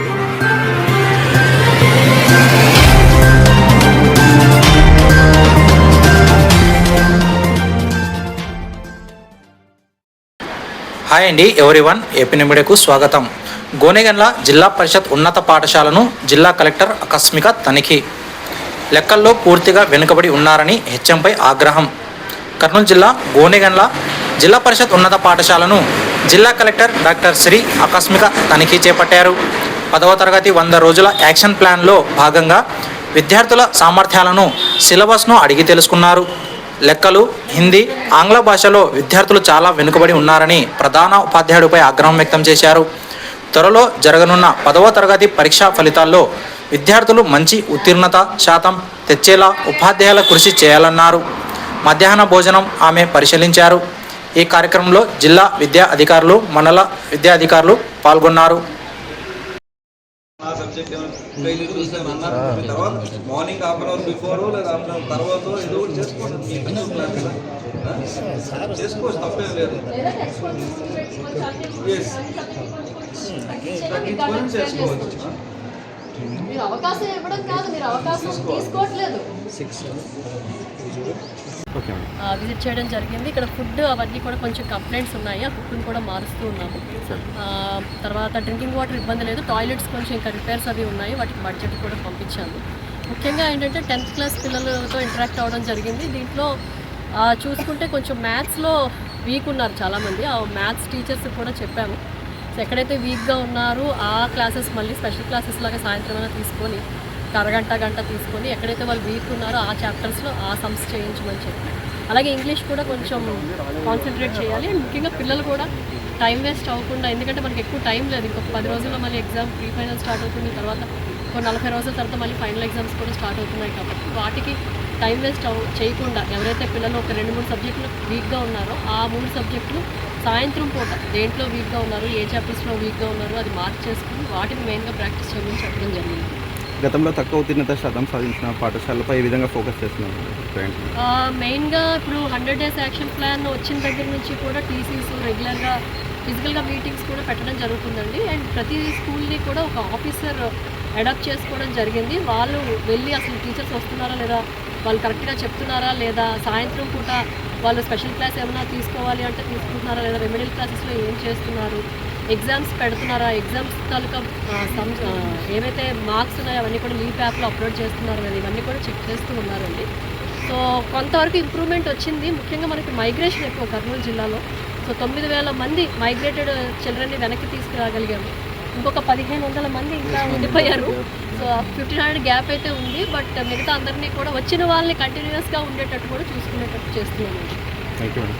Hi అండి everyone? AP మీడియాకు స్వాగతం. గోనెగండ్ల జిల్లా పరిషత్ ఉన్నత పాఠశాలను జిల్లా కలెక్టర్ ఆకస్మిక తనిఖీ. లెక్కల్లో పూర్తిగా వెనుకబడి ఉన్నారని హెచ్ఎంపై ఆగ్రహం. కర్నూలు జిల్లా గోనెగండ్ల జిల్లా పరిషత్ ఉన్నత పాఠశాలను జిల్లా కలెక్టర్ డాక్టర్ శ్రీ ఆకస్మిక తనిఖీ చేపట్టారు. పదవ తరగతి వంద రోజుల యాక్షన్ ప్లాన్లో భాగంగా విద్యార్థుల సామర్థ్యాలను సిలబస్ను అడిగి తెలుసుకున్నారు. లెక్కలు హిందీ ఆంగ్ల భాషలో విద్యార్థులు చాలా వెనుకబడి ఉన్నారని ప్రధాన ఉపాధ్యాయుడిపై ఆగ్రహం వ్యక్తం చేశారు. త్వరలో జరగనున్న పదవ తరగతి పరీక్షా ఫలితాల్లో విద్యార్థులు మంచి ఉత్తీర్ణత శాతం తెచ్చేలా ఉపాధ్యాయుల కృషి చేయాలన్నారు. మధ్యాహ్న భోజనం ఆమె పరిశీలించారు. ఈ కార్యక్రమంలో జిల్లా విద్యా అధికారులు మండల విద్యా అధికారులు పాల్గొన్నారు. తర్వాత morning half an hour before లేదా హాఫ్ అన్ అవర్ తర్వాత ఏదో ఒకటి చేసుకోండి? చేసుకోవచ్చు తప్పేం లేదు ఎస్ తగ్గించుకొని చేసుకోవచ్చు? మీరు అవకాశం ఇవ్వడం కాదు మీరు అవకాశం తీసుకోవట్లేదు. విజిట్ చేయడం జరిగింది. ఇక్కడ ఫుడ్ అవన్నీ కూడా కొంచెం కంప్లైంట్స్ ఉన్నాయి. ఆ ఫుడ్ని కూడా మారుస్తూ ఉన్నాము. ఆ, తర్వాత డ్రింకింగ్ వాటర్ ఇబ్బంది లేదు. టాయిలెట్స్ కొంచెం ఇంకా రిపేర్స్ అవి ఉన్నాయి. వాటికి బడ్జెట్ కూడా పంపించాము. ముఖ్యంగా ఏంటంటే టెన్త్ క్లాస్ పిల్లలతో ఇంటరాక్ట్ అవ్వడం జరిగింది. దీంట్లో ఆ, చూసుకుంటే కొంచెం మ్యాథ్స్లో వీక్ ఉన్నారు చాలామంది. ఆ మ్యాథ్స్ టీచర్స్ కూడా చెప్పాము. సో ఎక్కడైతే వీక్గా ఉన్నారో ఆ క్లాసెస్ మళ్ళీ స్పెషల్ క్లాసెస్ లాగా సాయంత్రం అయినా తీసుకొని అరగంట గంట తీసుకొని ఎక్కడైతే వాళ్ళు వీక్ ఉన్నారో ఆ చాప్టర్స్లో ఆ సమ్స్ చేయించమని చెప్పి అలాగే ఇంగ్లీష్ కూడా కొంచెం కాన్సన్ట్రేట్ చేయాలి. అండ్ ముఖ్యంగా పిల్లలు కూడా టైం వేస్ట్ అవ్వకుండా ఎందుకంటే మనకి ఎక్కువ టైం లేదు. ఇంకొక పది రోజుల్లో మళ్ళీ ఎగ్జామ్ ప్రీ ఫైనల్ స్టార్ట్ అవుతుంది. తర్వాత ఒక నలభై రోజుల తర్వాత మళ్ళీ ఫైనల్ ఎగ్జామ్స్ కూడా స్టార్ట్ అవుతున్నాయి కాబట్టి వాటికి టైం వేస్ట్ అవ చేయకుండా ఎవరైతే పిల్లలు ఒక రెండు మూడు సబ్జెక్టులు వీక్గా ఉన్నారో ఆ మూడు సబ్జెక్టులు సాయంత్రం పూట దేంట్లో వీక్గా ఉన్నారు ఏ చాప్టర్స్లో వీక్గా ఉన్నారు అది మార్క్ చేసుకుని వాటిని మెయిన్గా ప్రాక్టీస్ చేయమని చెప్పడం జరిగింది. గతంలో తక్కువ ఉత్తీర్ణత శాతం సాధించిన పాఠశాలపై ఈ విధంగా ఫోకస్ చేస్తున్నారు మెయిన్గా ఇప్పుడు హండ్రెడ్ డేస్ యాక్షన్ ప్లాన్ వచ్చిన దగ్గర నుంచి కూడా టీసీస్ రెగ్యులర్గా ఫిజికల్గా మీటింగ్స్ కూడా పెట్టడం జరుగుతుందండి. అండ్ ప్రతి స్కూల్ని కూడా ఒక ఆఫీసర్ అడాప్ట్ చేసుకోవడం జరిగింది. వాళ్ళు వెళ్ళి అసలు టీచర్స్ వస్తున్నారా లేదా వాళ్ళు కరెక్ట్గా చెప్తున్నారా లేదా సాయంత్రం పూట వాళ్ళు స్పెషల్ క్లాస్ ఏమైనా తీసుకోవాలి అంటే తీసుకుంటున్నారా లేదా రెమెడియల్ క్లాసెస్లో ఏం చేస్తున్నారు ఎగ్జామ్స్ పెడుతున్నారా? ఎగ్జామ్స్ తాలూకా ఏవైతే మార్క్స్ ఉన్నాయో అవన్నీ కూడా లీవ్ యాప్లో అప్లోడ్ చేస్తున్నారు కదా ఇవన్నీ కూడా చెక్ చేస్తూ ఉన్నారండి. సో కొంతవరకు ఇంప్రూవ్మెంట్ వచ్చింది. ముఖ్యంగా మనకి మైగ్రేషన్ ఎక్కువ కర్నూలు జిల్లాలో. సో తొమ్మిది వేల మంది మైగ్రేటెడ్ చిల్డ్రన్ని వెనక్కి తీసుకురాగలిగాము. ఇంకొక పదిహేను వందల మంది ఇంకా ఉండిపోయారు. సో ఫిఫ్టీన్ హండ్రెడ్ గ్యాప్ అయితే ఉంది. బట్ మిగతా అందరినీ కూడా వచ్చిన వాళ్ళని కంటిన్యూస్గా ఉండేటట్టు కూడా చూసుకునేటట్టు మేడం